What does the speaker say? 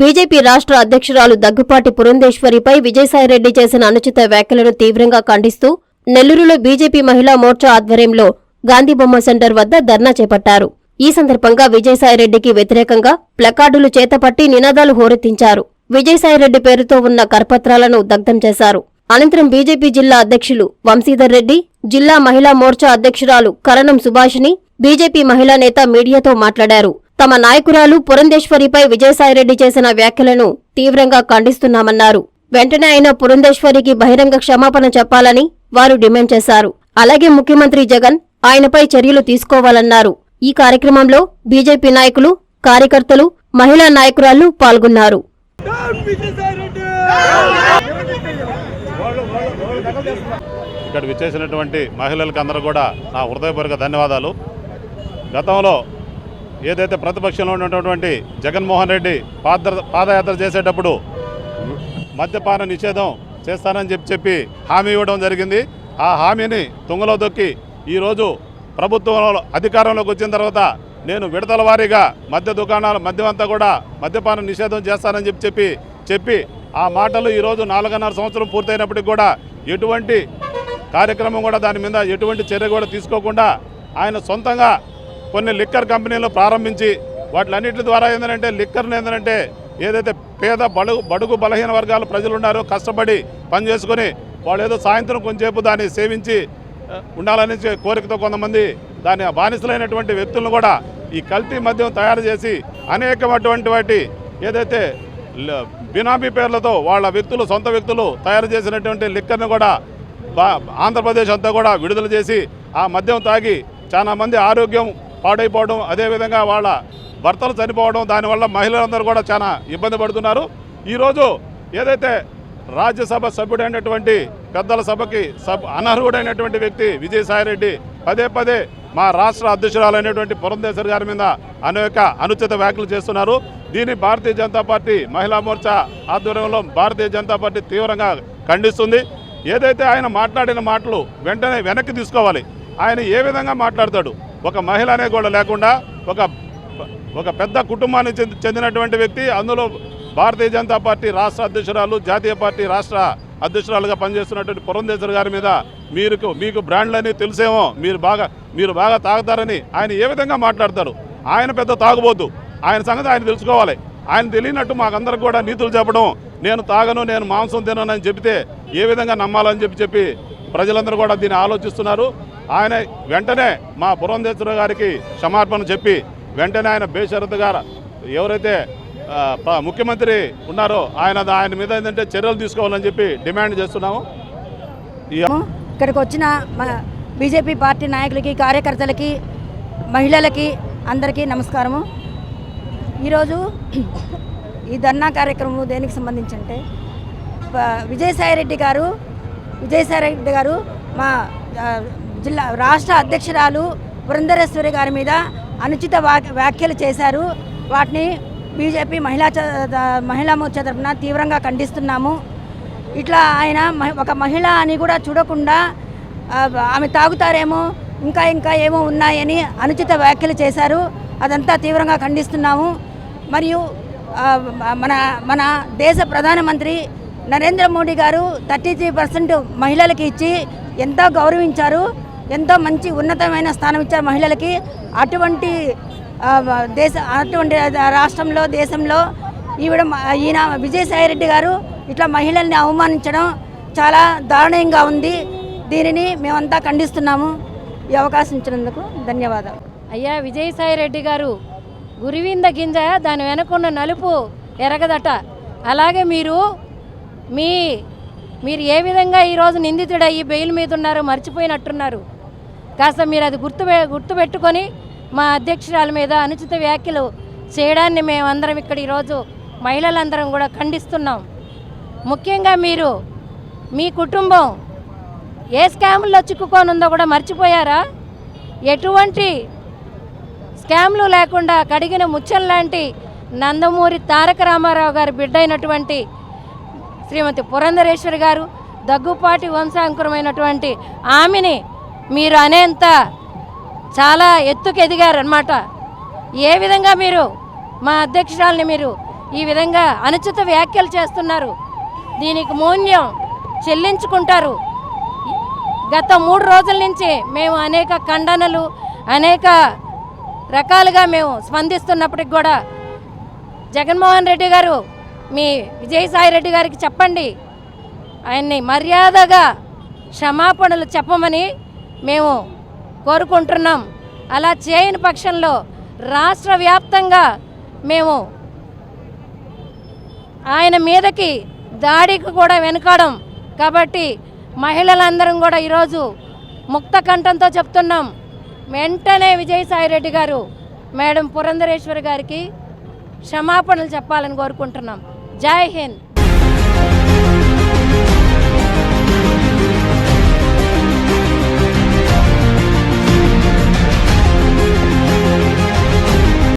BJP రాష్ట్ర అధ్యక్షురాలు దగ్గుపాటి పురంధేశ్వరిపై విజయసాయిరెడ్డి చేసిన అనుచిత వ్యాఖ్యలను తీవ్రంగా ఖండిస్తూ నెల్లూరులో బీజేపీ మహిళా మోర్చా ఆధ్వర్యంలో గాంధీబొమ్మ సెంటర్ వద్ద ధర్నా చేపట్టారు. ఈ సందర్భంగా విజయసాయిరెడ్డికి వ్యతిరేకంగా ప్లకార్డులు చేతపట్టి నినాదాలు హోరెత్తించారు. విజయసాయిరెడ్డి పేరుతో ఉన్న కరపత్రాలను దగ్ధం చేశారు. అనంతరం బీజేపీ జిల్లా అధ్యక్షులు వంశీధర్ రెడ్డి జిల్లా మహిళా మోర్చా అధ్యక్షురాలు కరణం సుభాషిణి బీజేపీ మహిళా నేత మీడియాతో మాట్లాడారు. తమ నాయకురాలు పురంధేశ్వరిపై విజయసాయిరెడ్డి చేసిన వ్యాఖ్యలను తీవ్రంగా ఖండిస్తున్నామన్నారు. వెంటనే ఆయన పురంధేశ్వరికి బహిరంగ క్షమాపణ చెప్పాలని వారు డిమాండ్ చేశారు. అలాగే ముఖ్యమంత్రి జగన్ ఆయనపై చర్యలు తీసుకోవాలన్నారు. ఈ కార్యక్రమంలో బీజేపీ నాయకులు కార్యకర్తలు మహిళా నాయకురాళ్ళు పాల్గొన్నారు. ఇక్కడ విచ్చేసినటువంటి మహిళలకు అందరూ కూడా నా హృదయపూర్వక ధన్యవాదాలు. గతంలో ఏదైతే ప్రతిపక్షంలో ఉన్నటువంటి జగన్మోహన్ రెడ్డి పాద పాదయాత్ర చేసేటప్పుడు మద్యపాన నిషేధం చేస్తానని చెప్పి చెప్పి హామీ ఇవ్వడం జరిగింది. ఆ హామీని తుంగలో దొక్కి ఈరోజు ప్రభుత్వంలో అధికారంలోకి వచ్చిన తర్వాత నేను విడతల వారీగా మద్య దుకాణాలు మద్యం అంతా కూడా మద్యపాన నిషేధం చేస్తానని చెప్పి చెప్పి చెప్పి ఆ మాటలు ఈరోజు నాలుగున్నర సంవత్సరం పూర్తయినప్పటికి కూడా ఎటువంటి కార్యక్రమం కూడా దాని మీద ఎటువంటి చర్య కూడా తీసుకోకుండా ఆయన సొంతంగా కొన్ని లిక్కర్ కంపెనీలు ప్రారంభించి వాటిలన్నిటి ద్వారా ఏంటంటే లిక్కర్ని ఏంటంటే ఏదైతే పేద బడుగు బడుగు బలహీన వర్గాల ప్రజలు ఉన్నారో కష్టపడి పని చేసుకొని వాళ్ళు ఏదో సాయంత్రం కొంచెంసేపు దాన్ని సేవించి ఉండాలని కోరికతో కొంతమంది దాని బానిసలైనటువంటి వ్యక్తులను కూడా ఈ కల్తీ మద్యం తయారు చేసి అనేకమైనటువంటి వాటి ఏదైతే ల- బినామీ పేర్లతో వాళ్ళ వ్యక్తులు సొంత వ్యక్తులు తయారు చేసినటువంటి లిక్కర్ను కూడా బా ఆంధ్రప్రదేశ్ అంతా కూడా విడుదల చేసి ఆ మద్యం తాగి చాలామంది ఆరోగ్యం పాడైపోవడం అదేవిధంగా వాళ్ళ భర్తలు చనిపోవడం దానివల్ల మహిళలందరూ కూడా చాలా ఇబ్బంది పడుతున్నారు. ఈరోజు ఏదైతే రాజ్యసభ సభ్యుడైనటువంటి పెద్దల సభకి సబ్ అనర్హుడైనటువంటి వ్యక్తి విజయసాయిరెడ్డి పదే పదే మా రాష్ట్ర అధ్యక్షురాలైనటువంటి పురంధేశ్వరి గారి మీద అనేక అనుచిత వ్యాఖ్యలు చేస్తున్నారు. దీన్ని భారతీయ జనతా పార్టీ మహిళా మోర్చా ఆధ్వర్యంలో భారతీయ జనతా పార్టీ తీవ్రంగా ఖండిస్తుంది. ఏదైతే ఆయన మాట్లాడిన మాటలు వెంటనే వెనక్కి తీసుకోవాలి. ఆయన ఏ విధంగా మాట్లాడతాడు? ఒక మహిళ అనే కూడా లేకుండా ఒక ఒక పెద్ద కుటుంబానికి చెంది- చెందినటువంటి వ్యక్తి అందులో భారతీయ జనతా పార్టీ రాష్ట్ర అధ్యక్షురాలు జాతీయ పార్టీ రాష్ట్ర అధ్యక్షురాలుగా పనిచేస్తున్నటువంటి పురంధేశ్వరి గారి మీద మీరు మీకు బ్రాండ్లని తెలిసేమో మీరు బాగా మీరు బాగా తాగుతారని ఆయన ఏ విధంగా మాట్లాడతారు? ఆయన పెద్ద తాగుబోద్దు ఆయన సంగతి ఆయన తెలుసుకోవాలి. ఆయన తెలియనట్టు మాకందరికి కూడా నీతులు చెప్పడం నేను తాగను నేను మాంసం తినను అని చెబితే ఏ విధంగా నమ్మాలని చెప్పి చెప్పి ప్రజలందరూ కూడా దీన్ని ఆలోచిస్తున్నారు. ఆయన వెంటనే మా పురంధేశ్వర గారికి క్షమార్పణ చెప్పి వెంటనే ఆయన బేషరతుగా ఎవరైతే ముఖ్యమంత్రి ఉన్నారో ఆయన ఆయన మీద ఏంటంటే చర్యలు తీసుకోవాలని చెప్పి డిమాండ్ చేస్తున్నాము. ఇక్కడికి వచ్చిన బీజేపీ పార్టీ నాయకులకి కార్యకర్తలకి మహిళలకి అందరికీ నమస్కారము. ఈరోజు ఈ ధర్నా కార్యక్రమం దేనికి సంబంధించి అంటే విజయసాయిరెడ్డి గారు విజయసాయిరెడ్డి గారు మా జిల్లా రాష్ట్ర అధ్యక్షురాలు పురంధరేశ్వరి గారి మీద అనుచిత వ్యాఖ్యలు చేశారు. వాటిని బీజేపీ మహిళా మహిళా మోర్చా తరఫున తీవ్రంగా ఖండిస్తున్నాము. ఇట్లా ఆయన ఒక మహిళ అని కూడా చూడకుండా ఆమె తాగుతారేమో ఇంకా ఇంకా ఏమో ఉన్నాయని అనుచిత వ్యాఖ్యలు చేశారు. అదంతా తీవ్రంగా ఖండిస్తున్నాము. మరియు మన మన దేశ ప్రధానమంత్రి నరేంద్ర మోడీ గారు థర్టీ త్రీ పర్సెంట్ మహిళలకి ఇచ్చి ఎంతో గౌరవించారు. ఎంతో మంచి ఉన్నతమైన స్థానం ఇచ్చారు మహిళలకి. అటువంటి దేశ అటువంటి రాష్ట్రంలో దేశంలో ఈవిడ మ- ఈయన విజయసాయిరెడ్డి గారు ఇట్లా మహిళల్ని అవమానించడం చాలా దారుణంగా ఉంది. దీనిని మేమంతా ఖండిస్తున్నాము. ఈ అవకాశం ఇచ్చినందుకు ధన్యవాదాలు. అయ్యా విజయసాయి రెడ్డి గారు గురివింద గింజ దాని వెనకున్న నలుపు ఎరగదట. అలాగే మీరు మీ మీరు ఏ విధంగా ఈరోజు నిందితుడయ్యి బెయిల్ మీద ఉన్నారో మర్చిపోయినట్టున్నారు? కాస్త మీరు అది గుర్తు గుర్తుపెట్టుకొని మా అధ్యక్షురాల మీద అనుచిత వ్యాఖ్యలు చేయడాన్ని మేమందరం ఇక్కడ ఈరోజు మహిళలందరం కూడా ఖండిస్తున్నాం. ముఖ్యంగా మీరు మీ కుటుంబం ఏ స్కాముల్లో చిక్కుకోనుందో కూడా మర్చిపోయారా? ఎటువంటి స్కామ్లు లేకుండా కడిగిన ముచ్చం లాంటి నందమూరి తారక రామారావు గారి బిడ్డ అయినటువంటి శ్రీమతి పురంధరేశ్వరి గారు దగ్గుపాటి వంశాంకురమైనటువంటి ఆమెని మీరు అనేంత చాలా ఎత్తుకు ఎదిగారనమాట ఏ విధంగా మీరు మా అధ్యక్షురాలని మీరు ఈ విధంగా అనుచిత వ్యాఖ్యలు చేస్తున్నారు? దీనికి మూల్యం చెల్లించుకుంటారు. గత మూడు రోజుల నుంచి మేము అనేక ఖండనలు అనేక రకాలుగా మేము స్పందిస్తున్నప్పటికి కూడా జగన్మోహన్ రెడ్డి గారు మీ విజయసాయి రెడ్డి గారికి చెప్పండి. ఆయన్ని మర్యాదగా క్షమాపణలు చెప్పమని మేము కోరుకుంటున్నాం. అలా చేయని పక్షంలో రాష్ట్ర వ్యాప్తంగా మేము ఆయన మీదకి దాడికి కూడా వెనుకాడం. కాబట్టి మహిళలందరం కూడా ఈరోజు ముక్త కంఠంతో చెప్తున్నాం. వెంటనే విజయసాయిరెడ్డి గారు మేడం పురంధరేశ్వరి గారికి క్షమాపణలు చెప్పాలని కోరుకుంటున్నాం. జై హింద్.